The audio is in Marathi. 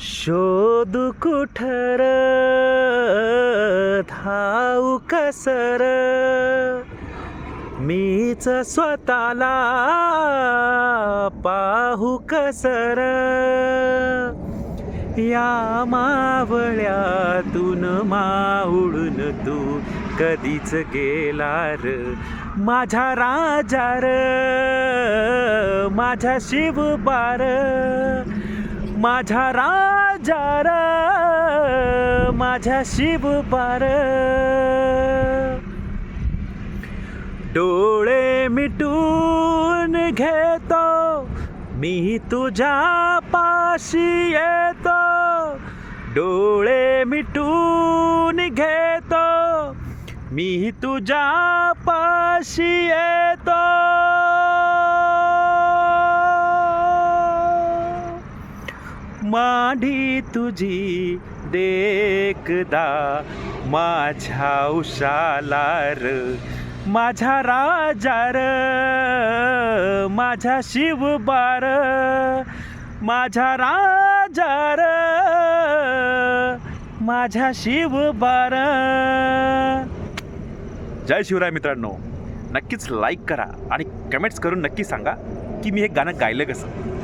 शोध कुठर? धाऊ कसर? मीच स्वतःला पाहू कसर? या मावळ्यातून मावळून तू कधीच गेला र माझ्या राजार माझ्या शिवबार? माझ्या राजार माझ्या शिवबार डोळे मिटून घेतो मी तुझ्या पाशी येतो. डोळे मिटून घेतो मी तुझ्या पाशी माढी तुझी देखदा माझ्या उशालार र. माझ्या राजार माझ्या शिवबार माझ्या राजार माझ्या शिवबार जय शिवराय मित्रांनो. नक्कीच लाईक करा आणि कमेंट्स करून नक्की सांगा की मी हे गाणं गायलं कसं?